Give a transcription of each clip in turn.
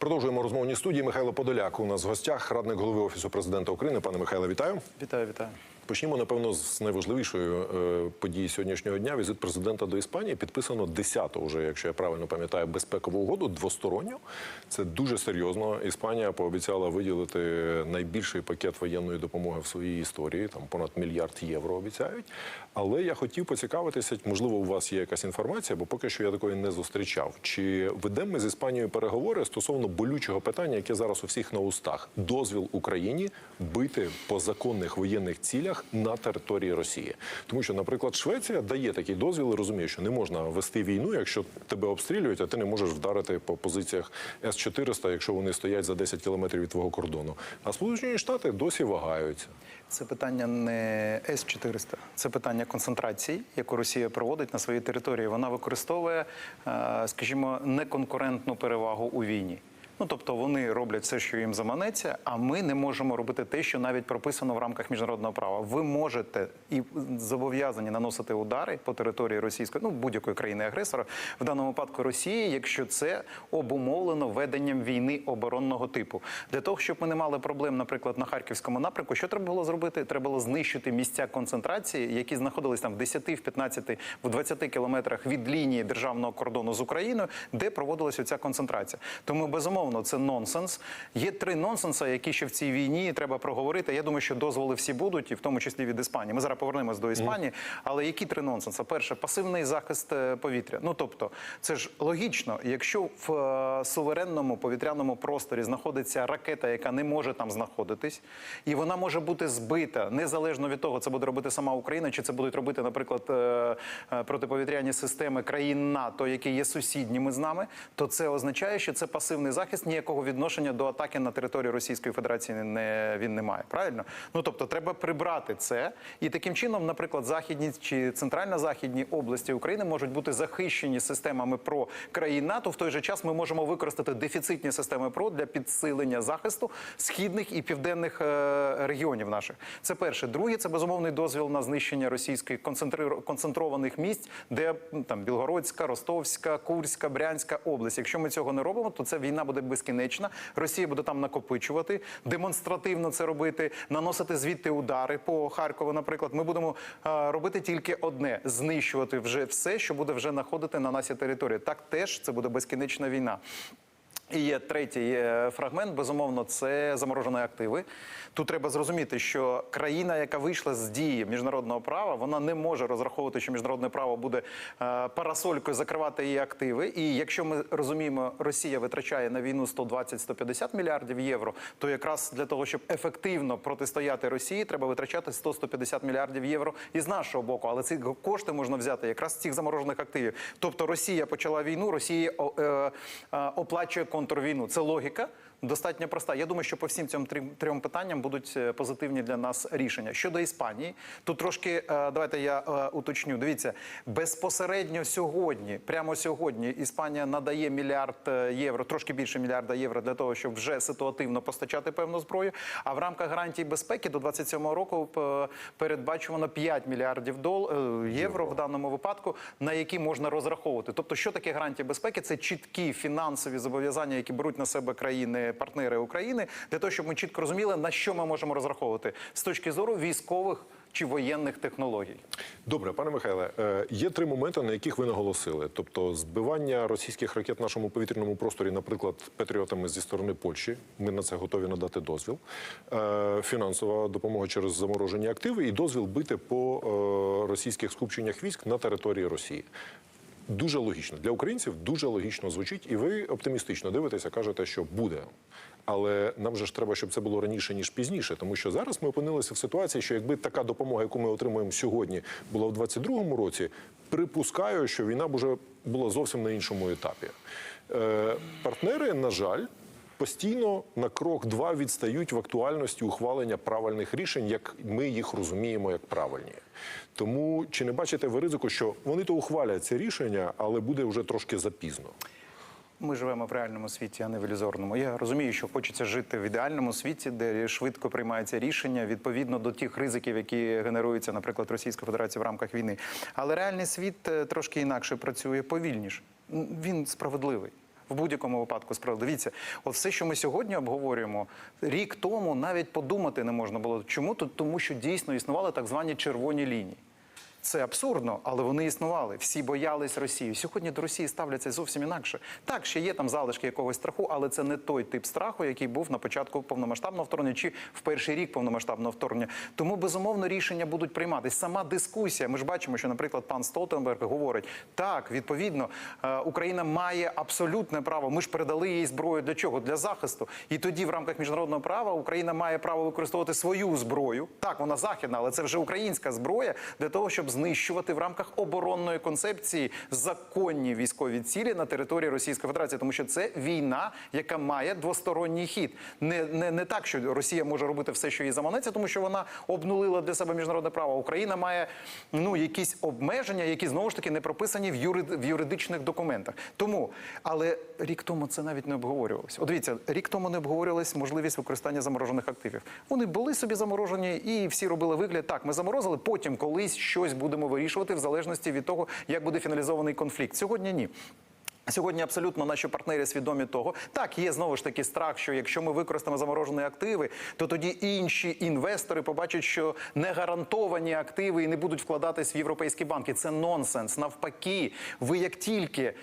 Продовжуємо розмовні студії. Михайло Подоляк у нас в гостях, радник голови офісу президента України. Пане Михайло, вітаю. Вітаю, вітаю. Почнімо, напевно, з найважливішої е, події сьогоднішнього дня. Візит президента до Іспанії підписано 10-го вже, якщо я правильно пам'ятаю, безпекову угоду двосторонню. Це дуже серйозно. Іспанія пообіцяла виділити найбільший пакет воєнної допомоги в своїй історії. Там понад мільярд євро обіцяють. Але я хотів поцікавитися, можливо, у вас є якась інформація, бо поки що я такої не зустрічав. Чи ведемо ми з Іспанією переговори стосовно болючого питання, яке зараз у всіх на устах: дозвіл Україні бити по законних воєнних цілях на території Росії, тому що, наприклад, Швеція дає такий дозвіл, і розуміє, що не можна вести війну, якщо тебе обстрілюють, а ти не можеш вдарити по позиціях С 400 якщо вони стоять за 10 кілометрів від твого кордону. А Сполучені Штати досі вагаються. Це питання не С-400, це питання концентрації, яку Росія проводить на своїй території. Вона використовує, е, скажімо, неконкурентну перевагу у війні. Ну, тобто вони роблять все, що їм заманеться, а ми не можемо робити те, що навіть прописано в рамках міжнародного права. Ви можете і зобов'язані наносити удари по території російської, ну будь-якої країни-агресора, в даному випадку Росії, якщо це обумовлено веденням війни оборонного типу. Для того, щоб ми не мали проблем, наприклад, на харківському напрямку, що треба було зробити? Треба було знищити місця концентрації, які знаходились там в 10, в 15, в 20 кілометрах від лінії державного кордону з Україною, де проводилася ця концентрація. Тому безумовно це нонсенс. Є три нонсенса, які ще в цій війні треба проговорити. Я думаю, що дозволи всі будуть, і в тому числі від Іспанії. Ми зараз повернемось до Іспанії. Але які три нонсенса? Перше, пасивний захист е, повітря. Ну тобто, це ж логічно, якщо в е, суверенному повітряному просторі знаходиться ракета, яка не може там знаходитись, і вона може бути збита незалежно від того, це буде робити сама Україна, чи це будуть робити, наприклад, е, протиповітряні системи країн НАТО, які є сусідніми з нами, то це означає, що це пасивний захист ніякого відношення до атаки на територію Російської Федерації не він не має. Правильно? Ну тобто, треба прибрати це, і таким чином, наприклад, західні чи центрально-західні області України можуть бути захищені системами ПРО країн НАТО. В той же час ми можемо використати дефіцитні системи ПРО для підсилення захисту східних і південних е, регіонів наших. Це перше. Друге, це безумовний дозвіл на знищення російських концентрованих місць, де там Білгородська, Ростовська, Курська, Брянська область. Якщо ми цього не робимо, то ця війна буде безкінечна. Росія буде там накопичувати, демонстративно це робити, наносити звідти удари по Харкову. Наприклад, ми будемо е, робити тільки одне: знищувати вже все, що буде вже знаходити на нашій території. Так теж це буде безкінечна війна. І є третій е, фрагмент. Безумовно, це заморожені активи. Тут треба зрозуміти, що країна, яка вийшла з дії міжнародного права, вона не може розраховувати, що міжнародне право буде е, парасолькою закривати її активи. І якщо ми розуміємо, Росія витрачає на війну 120-150 мільярдів євро, то якраз для того, щоб ефективно протистояти Росії, треба витрачати 100-150 мільярдів євро із нашого боку. Але ці кошти можна взяти якраз з цих заморожених активів. Тобто Росія почала війну, Росія е, оплачує контрвійну. Це логіка. Достатньо проста. Я думаю, що по всім цим трьом, питанням будуть е, позитивні для нас рішення. Щодо Іспанії, тут трошки е, давайте я е, уточню. Дивіться, безпосередньо сьогодні, прямо сьогодні, Іспанія надає мільярд євро, трошки більше мільярда євро для того, щоб вже ситуативно постачати певну зброю. А в рамках гарантії безпеки до 27-го року передбачено 5 мільярдів дол євро в даному випадку, на які можна розраховувати. Тобто, що таке гарантія безпеки? Це чіткі фінансові зобов'язання, які беруть на себе країни партнери України, для того, щоб ми чітко розуміли, на що ми можемо розраховувати з точки зору військових чи воєнних технологій. Добре, пане Михайле, е, є три моменти, на яких ви наголосили. Тобто, збивання російських ракет в нашому повітряному просторі, наприклад, патріотами зі сторони Польщі. Ми на це готові надати дозвіл. Е, Фінансова допомога через заморожені активи і дозвіл бити по е, російських скупченнях військ на території Росії. Дуже логічно для українців, дуже логічно звучить, і ви оптимістично дивитеся, кажете, що буде. Але нам же ж треба, щоб це було раніше ніж пізніше, тому що зараз ми опинилися в ситуації, що якби така допомога, яку ми отримуємо сьогодні, була в 22-му році, припускаю, що війна б уже була зовсім на іншому етапі. Е, партнери, на жаль. Постійно на крок два відстають в актуальності ухвалення правильних рішень, як ми їх розуміємо як правильні. Тому чи не бачите ви ризику, що вони то ухвалять це рішення, але буде вже трошки запізно? Ми живемо в реальному світі, а не в ілюзорному. Я розумію, що хочеться жити в ідеальному світі, де швидко приймаються рішення відповідно до тих ризиків, які генеруються, наприклад, Російською Федерацією в рамках війни. Але реальний світ е, трошки інакше працює повільніше. Він справедливий. В будь-якому випадку справді. Дивіться, от все, що ми сьогодні обговорюємо, рік тому навіть подумати не можна було. Чому тут? Тому що дійсно існували так звані червоні лінії. Це абсурдно, але вони існували. Всі боялись Росії. Сьогодні до Росії ставляться зовсім інакше. Так, ще є там залишки якогось страху, але це не той тип страху, який був на початку повномасштабного вторгнення чи в перший рік повномасштабного вторгнення. Тому безумовно рішення будуть прийматися. Сама дискусія. Ми ж бачимо, що, наприклад, пан Столтенберг говорить: так, відповідно, е, Україна має абсолютне право. Ми ж передали їй зброю для чого? Для захисту. І тоді, в рамках міжнародного права, Україна має право використовувати свою зброю. Так, вона західна, але це вже українська зброя для того, щоб знищувати в рамках оборонної концепції законні військові цілі на території Російської Федерації, тому що це війна, яка має двосторонній хід. Не, не, не так, що Росія може робити все, що їй заманеться, тому що вона обнулила для себе міжнародне право. Україна має ну якісь обмеження, які знову ж таки не прописані в, юрид, в юридичних документах. Тому, але рік тому це навіть не обговорювалося. От дивіться, рік тому не обговорювалась можливість використання заморожених активів. Вони були собі заморожені, і всі робили вигляд. Так, ми заморозили. Потім колись щось будемо вирішувати в залежності від того, як буде фіналізований конфлікт. Сьогодні ні. Сьогодні абсолютно наші партнери свідомі того. Так, є знову ж таки страх, що якщо ми використаємо заморожені активи, то тоді інші інвестори побачать, що не гарантовані активи і не будуть вкладатись в європейські банки. Це нонсенс. Навпаки, ви як тільки е,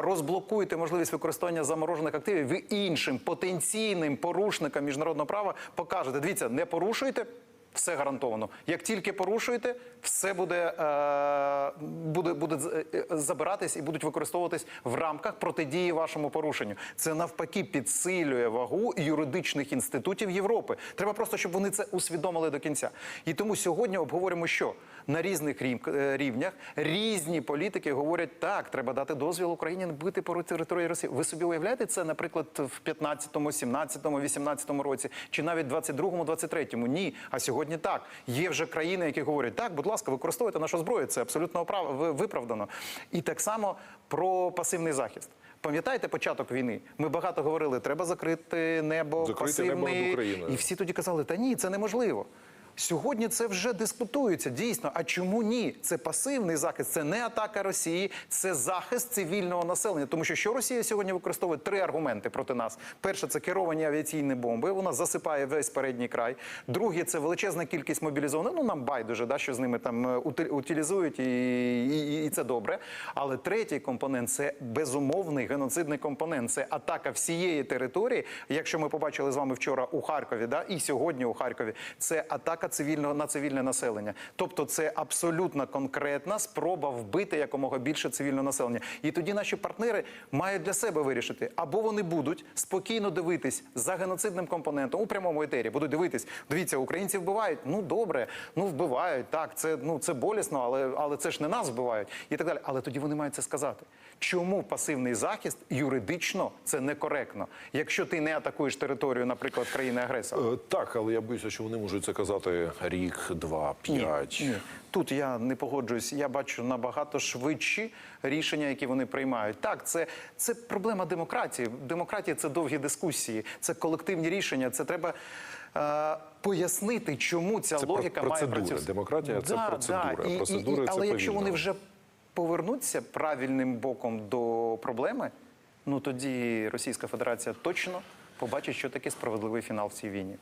розблокуєте можливість використання заморожених активів, ви іншим потенційним порушникам міжнародного права покажете. Дивіться, не порушуєте. Все гарантовано. Як тільки порушуєте, все буде, е, буде, буде е, забиратись і будуть використовуватись в рамках протидії вашому порушенню. Це навпаки підсилює вагу юридичних інститутів Європи. Треба просто, щоб вони це усвідомили до кінця. І тому сьогодні обговоримо, що на різних е, рівнях різні політики говорять, так, треба дати дозвіл Україні бити по території Росії. Ви собі уявляєте це, наприклад, в 15-му, 17-му, 18-му році, чи навіть 22-му, 23-му? Ні. А сьогодні так. Є вже країни, які говорять, так, будь ласка, використовуйте нашу зброю. Це абсолютно виправдано. І так само про пасивний захист. Пам'ятаєте початок війни? Ми багато говорили, треба закрити небо, Закрити небо пасивний. над Україною. І всі тоді казали, та ні, це неможливо. Сьогодні це вже дискутується дійсно. А чому ні? Це пасивний захист, це не атака Росії, це захист цивільного населення. Тому що що Росія сьогодні використовує три аргументи проти нас: перше це керовані авіаційні бомби. Вона засипає весь передній край. Друге це величезна кількість мобілізованих. Ну нам байдуже, да, що з ними там е, ути- утилізують, і, і, і це добре. Але третій компонент це безумовний геноцидний компонент. Це атака всієї території. Якщо ми побачили з вами вчора у Харкові, да, і сьогодні у Харкові, це атака цивільного на цивільне населення. Тобто, це абсолютно конкретна спроба вбити якомога більше цивільного населення. І тоді наші партнери мають для себе вирішити, або вони будуть спокійно дивитись за геноцидним компонентом у прямому етері. Будуть дивитись, дивіться, українці вбивають. Ну добре, ну вбивають. Так, це ну це болісно, але але це ж не нас вбивають і так далі. Але тоді вони мають це сказати. Чому пасивний захист юридично це некоректно? Якщо ти не атакуєш територію, наприклад, країни агресора. Е, Так, але я боюся, що вони можуть це казати рік, два, п'ять. Ні, ні. Тут я не погоджуюсь. Я бачу набагато швидші рішення, які вони приймають. Так, це, це проблема демократії. Демократія це довгі дискусії, це колективні рішення. Це треба. е, Пояснити, чому ця Це логіка про- має процедури. працювати. Демократія – це процедури, а І- і- процедури і- це але якщо вони вже повернуться правильним боком до проблеми, ну тоді Російська Федерація точно побачить, що таке справедливий фінал в цій війні.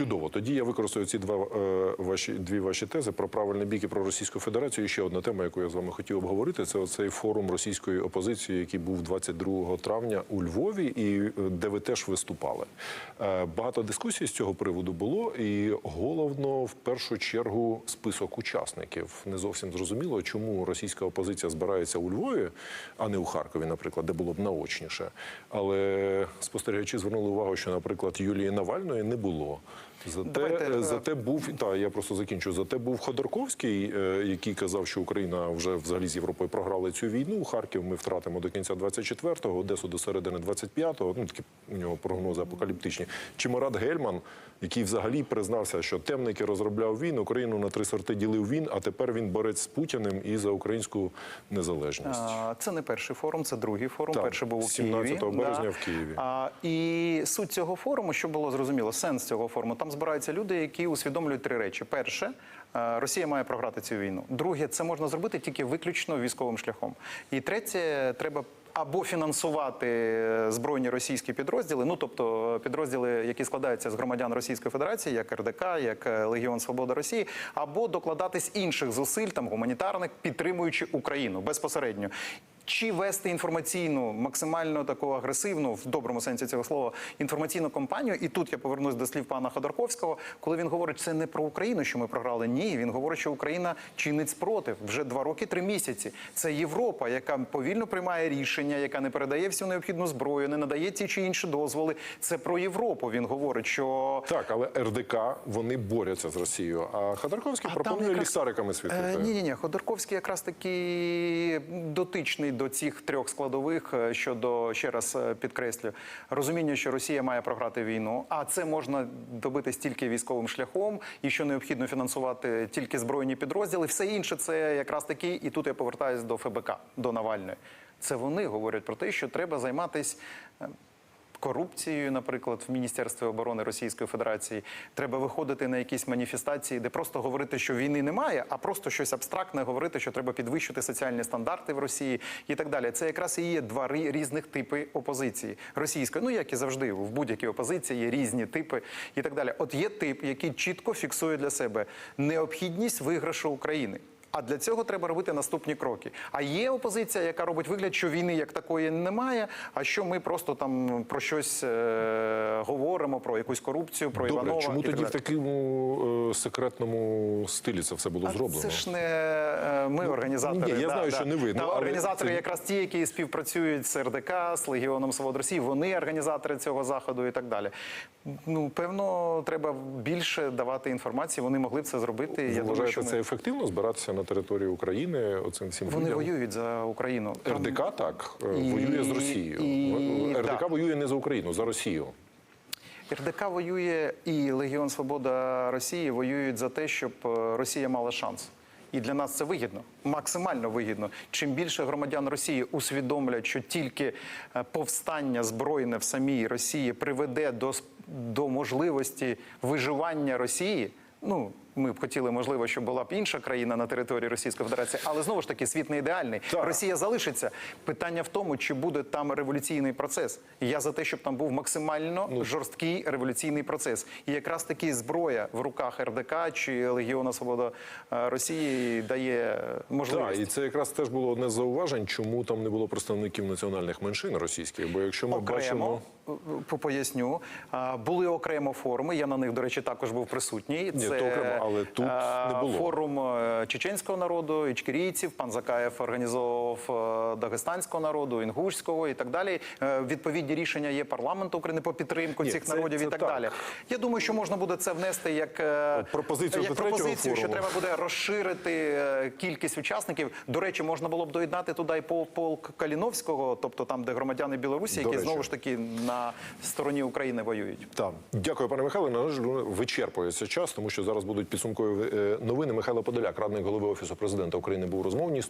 Чудово. Тоді я використаю ці два е, ваші дві ваші тези про правильний бік і про Російську Федерацію. І ще одна тема, яку я з вами хотів обговорити, це оцей форум російської опозиції, який був 22 травня у Львові, і е, де ви теж виступали. Е, багато дискусій з цього приводу було, і головно в першу чергу список учасників. Не зовсім зрозуміло, чому російська опозиція збирається у Львові, а не у Харкові, наприклад, де було б наочніше. Але спостерігачі звернули увагу, що, наприклад, Юлії Навальної не було. Зате, Давайте, е, зате був та я просто закінчу. Зате був Ходорковський, е, який казав, що Україна вже взагалі з Європою програли цю війну. Харків ми втратимо до кінця 24-го, Одесу до середини 25-го. Ну такі у нього прогнози апокаліптичні. Чи Марат Гельман, який взагалі признався, що темники розробляв він, Україну на три сорти ділив він, а тепер він борець з Путіним і за українську незалежність. А, Це не перший форум, це другий форум. Так, Перший був у 17 Києві. березня в Києві. А, і суть цього форуму, що було зрозуміло, сенс цього форуму. Там збираються люди, які усвідомлюють три речі: перше, е, Росія має програти цю війну. Друге, це можна зробити тільки виключно військовим шляхом. І третє, треба або фінансувати е, збройні російські підрозділи, ну тобто е, підрозділи, які складаються з громадян Російської Федерації, як РДК, як Легіон Свобода Росії, або докладатись інших зусиль, там гуманітарних, підтримуючи Україну безпосередньо. Чи вести інформаційну, максимально таку агресивну, в доброму сенсі цього слова, інформаційну кампанію? І тут я повернусь до слів пана Ходорковського, коли він говорить, це не про Україну, що ми програли. Ні, він говорить, що Україна чинить спротив вже два роки, три місяці. Це Європа, яка повільно приймає рішення, яка не передає всю необхідну зброю, не надає ті чи інші дозволи. Це про Європу. Він говорить, що Так, але РДК вони борються з Росією. А Ходорковський А пропонує якраз- ліхтариками світити. Ні, ні, ні. Ходорковський якраз таки дотичний до цих трьох складових е, щодо ще раз е, підкреслю розуміння, що Росія має програти війну, а це можна добитись тільки військовим шляхом, і що необхідно фінансувати тільки збройні підрозділи. Все інше це якраз таки, і тут я повертаюся до ФБК, до Навальної. Це вони говорять про те, що треба займатися корупцією, наприклад, в Міністерстві оборони Російської Федерації. Треба виходити на якісь маніфестації, де просто говорити, що війни немає, а просто щось абстрактне говорити, що треба підвищити соціальні стандарти в Росії і так далі. Це якраз і є два різних типи опозиції російської. Ну як і завжди, в будь-якій опозиції є різні типи і так далі. От є тип, який чітко фіксує для себе необхідність виграшу України. А для цього треба робити наступні кроки. А є опозиція, яка робить вигляд, що війни як такої немає, а що ми просто там про щось е- говоримо, про якусь корупцію, про Добре, Іванова. чому і так тоді в такому е, секретному стилі це все було А зроблено? Це ж не е, ми організатори. ні, я знаю, що не ви, Та ну, але організатори це- якраз ті, які співпрацюють з РДК, з Легіоном Свобод Росії. Вони організатори цього заходу і так далі. Ну певно, треба більше давати інформації. Вони могли б це зробити. Ви Я думаю, що це ми... ефективно збиратися на території України оцим всім вони людям? воюють за Україну. Там- РДК так І- воює з Росією. і- РДК да. воює не за Україну, за Росію. РДК воює і Легіон Свобода Росії воюють за те, щоб е, Росія мала шанс. І для нас це вигідно, максимально вигідно. Чим більше громадян Росії усвідомлять, що тільки е, повстання збройне в самій Росії приведе до, до можливості виживання Росії. Ну ми б хотіли, можливо, щоб була б інша країна на території Російської Федерації, але знову ж таки світ не ідеальний. Так. Росія залишиться. Питання в тому, чи буде там революційний процес. Я за те, щоб там був максимально Ну, жорсткий революційний процес. І якраз таки зброя в руках РДК чи Легіона Свобода е, Росії дає можливість. Так, і це якраз теж було одне з зауважень, чому там не було представників національних меншин російських. Бо якщо ми бачимо. Окремо по- поясню, були окремо форуми. Я на них, до речі, також був присутній. Ні, то окремо, але тут е, не було. форум е, чеченського народу, ічкерійців. Пан Закаєв організовував е, дагестанського народу, інгушського і так далі. Відповідні рішення є парламенту України по підтримку Ні, цих це- народів це і так, так. далі. Я думаю, що можна буде це внести як, пропозицію як пропозицію, що треба буде розширити кількість учасників. До речі, можна було б доєднати туди і пол- полк Каліновського, тобто там, де громадяни Білорусі, які знову ж таки на стороні України воюють. Так. Дякую, пане Михайло. На жаль, вичерпується час, тому що зараз будуть підсумкові е, новини. Михайло Подоляк, радник голови офісу президента України, був розмовній студії.